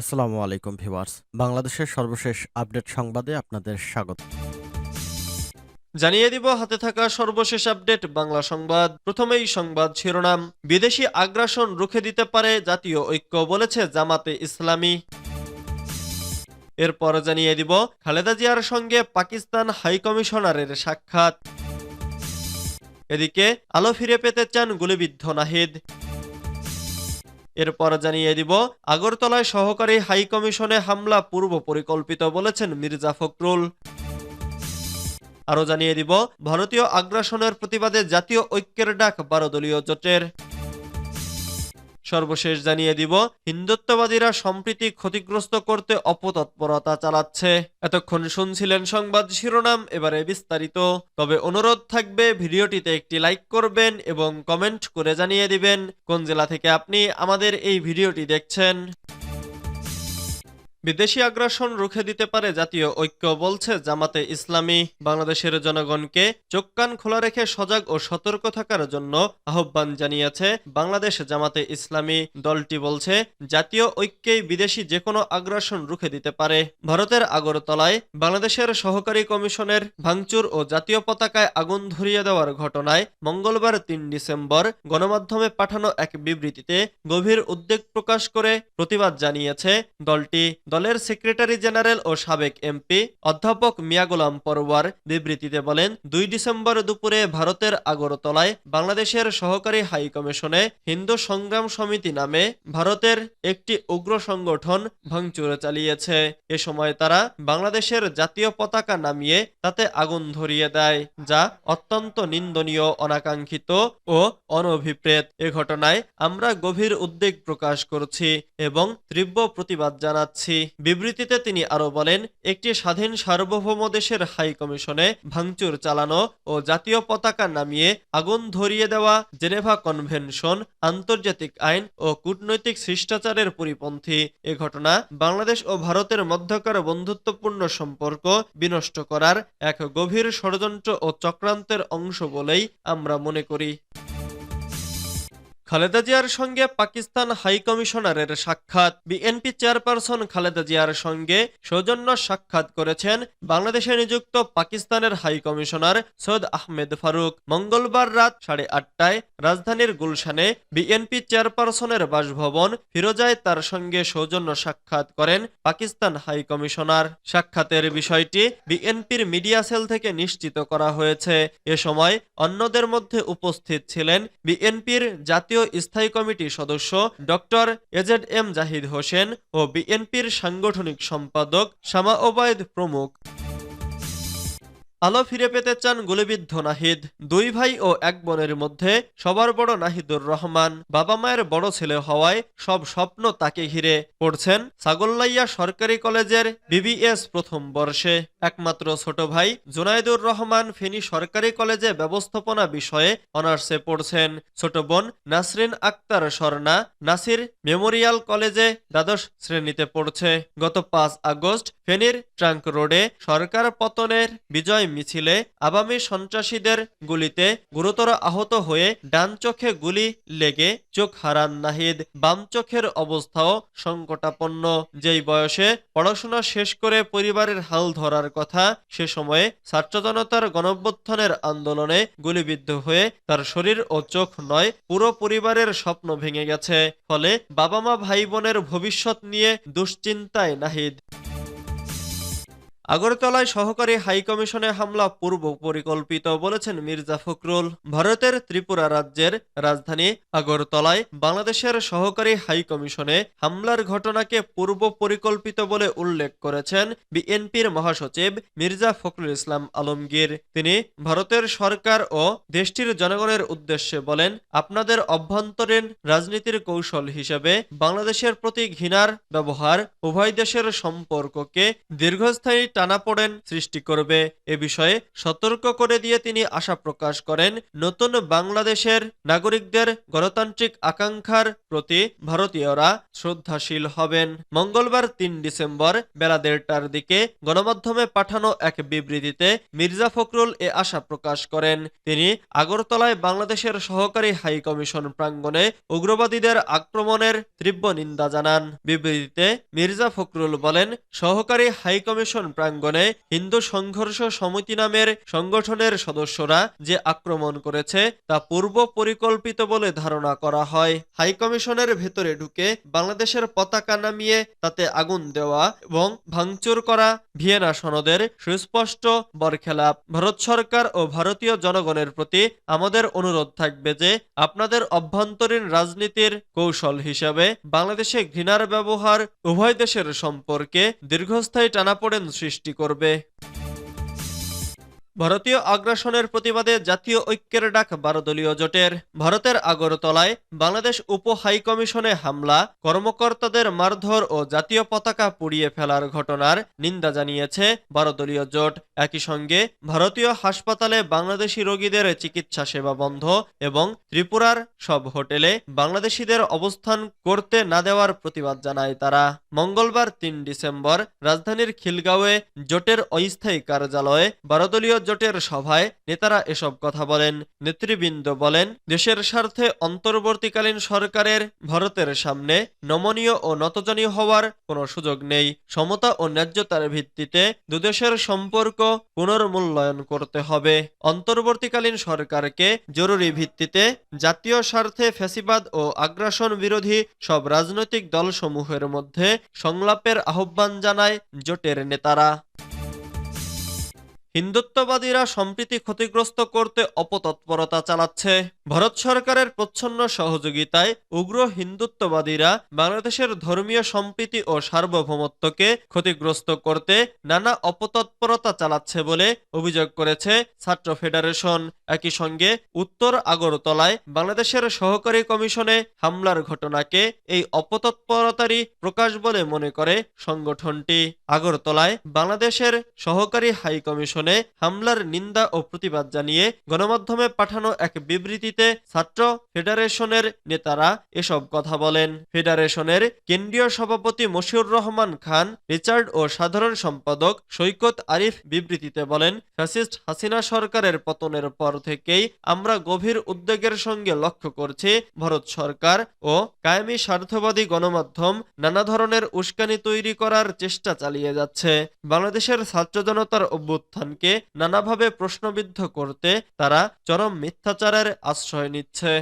আসসালামু আলাইকুম ভিউয়ার্স। বাংলাদেশের সর্বশেষ আপডেট সংবাদে আপনাদের স্বাগত। জানিয়ে দিব, হাতে থাকা সর্বশেষ আপডেট, বাংলা সংবাদ। প্রথমেই সংবাদ শিরোনাম। বিদেশি আগ্রাসন রুখে দিতে পারে জাতীয় ঐক্য বলেছে জামাতে ইসলামী। এরপর জানিয়ে দিব, খালেদা জিয়ার সঙ্গে পাকিস্তান হাইকমিশনারের সাক্ষাৎ। এদিকে আলো ফিরে পেতে চান গুলিবিদ্ধ নাহিদ। এরপর জানিয়ে দিব, আগরতলায় সহকারী হাই কমিশনে হামলা পূর্ব পরিকল্পিত বলেছেন মির্জা ফখরুল। আরও জানিয়ে দিব, ভারতীয় আগ্রাসনের প্রতিবাদে জাতীয় ঐক্যের ডাক বারো দলীয় জোটের। সর্বশেষ জানিয়ে দিব, হিন্দুত্ববাদীরা সম্প্রীতি ক্ষতিগ্রস্ত করতে অপতৎপরতা চালাচ্ছে। এতক্ষণ শুনছিলেন সংবাদ শিরোনাম, এবারে বিস্তারিত। তবে অনুরোধ থাকবে, ভিডিওটিতে একটি লাইক করবেন এবং কমেন্ট করে জানিয়ে দিবেন কোন জেলা থেকে আপনি আমাদের এই ভিডিওটি দেখছেন। বিদেশি আগ্রাসন রুখে দিতে পারে জাতীয় ঐক্য বলছে জামাতে ইসলামী বাংলাদেশের জনগণকে চোখ কান খোলা রেখে সজাগ ও সতর্ক থাকার জন্য আহ্বান জানিয়েছে বাংলাদেশ জামাতে ইসলামী দলটি বলছে, জাতীয় ঐক্যেই বিদেশি যে কোনো আগ্রাসন রুখে দিতে পারে। ভারতের আগরতলায় বাংলাদেশের সহকারী কমিশনের ভাঙচুর ও জাতীয় পতাকায় আগুন ধরিয়ে দেওয়ার ঘটনায় মঙ্গলবার তিন ডিসেম্বর গণমাধ্যমে পাঠানো এক বিবৃতিতে গভীর উদ্বেগ প্রকাশ করে প্রতিবাদ জানিয়েছে দলটি। দলের সেক্রেটারি জেনারেল ও সাবেক এমপি অধ্যাপক মিয়া গোলাম পরওয়ার বিবৃতিতে বলেন, দুই ডিসেম্বর দুপুরে ভারতের আগরতলায় বাংলাদেশের সহকারী হাই কমিশনে হিন্দু সংগ্রাম সমিতি নামে ভারতের একটি উগ্র সংগঠন ভাঙচুর চালিয়েছে। এ সময় তারা বাংলাদেশের জাতীয় পতাকা নামিয়ে তাতে আগুন ধরিয়ে দেয়, যা অত্যন্ত নিন্দনীয়, অনাকাঙ্ক্ষিত ও অনভিপ্রেত। এ ঘটনায় আমরা গভীর উদ্বেগ প্রকাশ করছি এবং তীব্র প্রতিবাদ জানাচ্ছি। বিবৃতিতে তিনি আরও বলেন, একটি স্বাধীন সার্বভৌম দেশের হাই কমিশনে ভাঙচুর চালানো ও জাতীয় পতাকা নামিয়ে আগুন ধরিয়ে দেওয়া, জেনেভা কনভেনশন, আন্তর্জাতিক আইন ও কূটনৈতিক শিষ্টাচারের পরিপন্থী। এ ঘটনা বাংলাদেশ ও ভারতের মধ্যকার বন্ধুত্বপূর্ণ সম্পর্ক বিনষ্ট করার এক গভীর ষড়যন্ত্র ও চক্রান্তের অংশ বলেই আমরা মনে করি। খালেদা জিয়ার সঙ্গে পাকিস্তান হাই কমিশনারের সাক্ষাৎ। বিএনপি চেয়ারপারসন খালেদা জিয়ার সঙ্গে সৌজন্য সাক্ষাৎ করেছেন বাংলাদেশে নিযুক্ত পাকিস্তানের হাই কমিশনার সৈয়দ আহমেদ ফারুক। মঙ্গলবার রাত সাড়ে আটটায় রাজধানীর গুলশানে বিএনপি চেয়ারপারসনের বাসভবন ফিরোজায় তার সঙ্গে সৌজন্য সাক্ষাৎ করেন পাকিস্তান হাই কমিশনার। সাক্ষাতের বিষয়টি বিএনপির মিডিয়া সেল থেকে নিশ্চিত করা হয়েছে। এ সময় অন্যদের মধ্যে উপস্থিত ছিলেন বিএনপির জাতীয় স্থায়ী কমিটির সদস্য doctor A Z M Zahid Hossain ও বিএনপির সাংগঠনিক সম্পাদক শামা ওবায়দ প্রমুখ। আলো ফিরে পেতে চান গুলিবিদ্ধ নাহিদ। দুই ভাই ও এক বোনের মধ্যে সবার বড় নাহিদুর রহমান। বাবা মায়ের বড় ছেলে হওয়ায় সব স্বপ্ন তাকে ঘিরে পড়ছেন সাগল্লাইয়া সরকারি কলেজের বিবিএস প্রথম বর্ষে। একমাত্র ছোট ভাই জুনাইদুর রহমান ফেনী সরকারি কলেজে ব্যবস্থাপনা বিষয়ে অনার্সে পড়ছেন। ছোট বোন নাসরিন আক্তার স্বর্ণা নাসির মেমোরিয়াল কলেজে দ্বাদশ শ্রেণীতে পড়ছে। গত পাঁচ আগস্ট ফেনীর ট্রাঙ্ক রোডে সরকার পতনের বিজয় মিছিলে আবামী সন্ত্রাসীদের গুলিতে গুরুতর আহত হয়ে ডান চোখে গুলি লেগে চোখ হারান নাহিদ, বাম চোখের অবস্থাও সংকটাপন্ন। যেই বয়সে পড়াশোনা শেষ করে পরিবারের হাল ধরার কথা, সে সময়ে ছাত্র জনতার গণঅভ্যুত্থানের আন্দোলনে গুলিবিদ্ধ হয়ে তার শরীর ও চোখ নয়, পুরো পরিবারের স্বপ্ন ভেঙে গেছে। ফলে বাবা মা ভাই বোনের ভবিষ্যৎ নিয়ে দুশ্চিন্তায় নাহিদ। আগরতলায় সহকারী হাইকমিশনে হামলা পূর্ব পরিকল্পিত বলেছেন মির্জা ফখরুল। ভারতের ত্রিপুরা রাজ্যের রাজধানী আগরতলায় বাংলাদেশের সহকারী হাইকমিশনে হামলার ঘটনাকে পূর্ব পরিকল্পিত বলে উল্লেখ করেছেন বিএনপির মহাসচিব মির্জা ফখরুল ইসলাম আলমগীর। তিনি ভারতের সরকার ও দেশটির জনগণের উদ্দেশ্যে বলেন, আপনাদের অভ্যন্তরীণ রাজনীতির কৌশল হিসেবে বাংলাদেশের প্রতি ঘৃণার ব্যবহার উভয় দেশের সম্পর্ককে দীর্ঘস্থায়ী টানাপোড়েন সৃষ্টি করবে। এ বিষয়ে সতর্ক করে দিয়ে তিনি আশা প্রকাশ করেন, নতুন বাংলাদেশের নাগরিকদের গণতান্ত্রিক আকাঙ্ক্ষার প্রতি ভারতীয়রা শ্রদ্ধাশীল হবেন। মঙ্গলবার তিন ডিসেম্বর বেলা দেড়টার দিকে গণমাধ্যমে পাঠানো এক বিবৃতিতে মির্জা ফখরুল এ আশা প্রকাশ করেন। তিনি আগরতলায় বাংলাদেশের সহকারী হাই কমিশন প্রাঙ্গণে উগ্রবাদীদের আক্রমণের তীব্র নিন্দা জানান। বিবৃতিতে মির্জা ফখরুল বলেন, সহকারী হাই কমিশন প্রাঙ্গণে হিন্দু সংঘর্ষ সমিতি নামের সংগঠনের সদস্যরা যে আক্রমণ করেছে তা পূর্ব পরিকল্পিত বলে ধারণা করা হয়। হাই কমিশনের ভেতরে ঢুকে বাংলাদেশের পতাকা নামিয়ে তাতে আগুন দেওয়া এবং ভাঙচুর করা ভিয়েনা সনদের সুস্পষ্ট বরখেলাপ। ভারত সরকার ও ভারতীয় জনগণের প্রতি আমাদের অনুরোধ থাকবে যে আপনাদের অভ্যন্তরীণ রাজনীতির কৌশল হিসাবে বাংলাদেশে ঘৃণার ব্যবহার উভয় দেশের সম্পর্কে দীর্ঘস্থায়ী টানাপোড়েন সৃষ্টি করবে। ভারতীয় আগ্রাসনের প্রতিবাদে জাতীয় ঐক্যের ডাক বারো দলীয় জোটের। ভারতের আগরতলায় বাংলাদেশ উপ হাইকমিশনে হামলা, কর্মকর্তাদের মারধর ও জাতীয় পতাকা পুড়িয়ে ফেলার ঘটনার নিন্দা জানিয়েছে বারো দলীয় জোট। একই সঙ্গে ভারতীয় হাসপাতালে বাংলাদেশি রোগীদের চিকিৎসা সেবা বন্ধ এবং ত্রিপুরার সব হোটেলে বাংলাদেশিদের অবস্থান করতে না দেওয়ার প্রতিবাদ জানায় তারা। মঙ্গলবার তিন ডিসেম্বর রাজধানীর খিলগাঁওয়ে জোটের অস্থায়ী কার্যালয়ে বারো দলীয় জোটের সভায় নেতারা এসব কথা বলেন। নেতৃবৃন্দ বলেন, দেশের স্বার্থে অন্তর্বর্তীকালীন সরকারের ভারতের সামনে নমনীয় ও নতজানি হওয়ার কোনো সুযোগ নেই। সমতা ও ন্যায্যতার ভিত্তিতে দুদেশের সম্পর্ক পুনর্মূল্যায়ন করতে হবে। অন্তর্বর্তীকালীন সরকারকে জরুরি ভিত্তিতে জাতীয় স্বার্থে ফ্যাসিবাদ ও আগ্রাসন বিরোধী সব রাজনৈতিক দলসমূহের মধ্যে সংলাপের আহ্বান জানায় জোটের নেতারা। হিন্দুত্ববাদীরা সম্প্রীতি ক্ষতিগ্রস্ত করতে অপতৎপরতা চালাচ্ছে। ভারত সরকারের প্রচ্ছন্ন সহযোগিতায় উগ্র হিন্দুত্ববাদীরা বাংলাদেশের ধর্মীয় সম্প্রীতি ও সার্বভৌমত্বকে ক্ষতিগ্রস্ত করতে নানা অপতৎপরতা চালাচ্ছে বলে অভিযোগ করেছে ছাত্র ফেডারেশন। একই সঙ্গে উত্তর আগরতলায় বাংলাদেশের সহকারী কমিশনে হামলার ঘটনাকে এই অপতৎপরতারই প্রকাশ বলে মনে করে সংগঠনটি। আগরতলায় বাংলাদেশের সহকারী হাই কমিশনে হামলার নিন্দা ও প্রতিবাদ জানিয়ে গণমাধ্যমে পাঠানো এক বিবৃতিতে ছাত্র ফেডারেশনের নেতারা এসব কথা বলেন। ফেডারেশনের কেন্দ্রীয় সভাপতি মশিউর রহমান খান, রিচার্ড ও সাধারণ সম্পাদক সৈকত আরিফ বিবৃতিতে বলেন, ফ্যাসিস্ট হাসিনা সরকারের পতনের পর থেকেই আমরা গভীর উদ্বেগের সঙ্গে লক্ষ্য করছি। ভারত সরকার ও কায়েমি স্বার্থবাদী গণমাধ্যম নানা ধরনের উস্কানি তৈরি করার চেষ্টা চালিয়ে যাচ্ছে। বাংলাদেশের ছাত্র জনতার অভ্যুত্থানকে নানাভাবে প্রশ্নবিদ্ধ করতে তারা চরম মিথ্যাচারের আশ্রয় নিচ্ছে।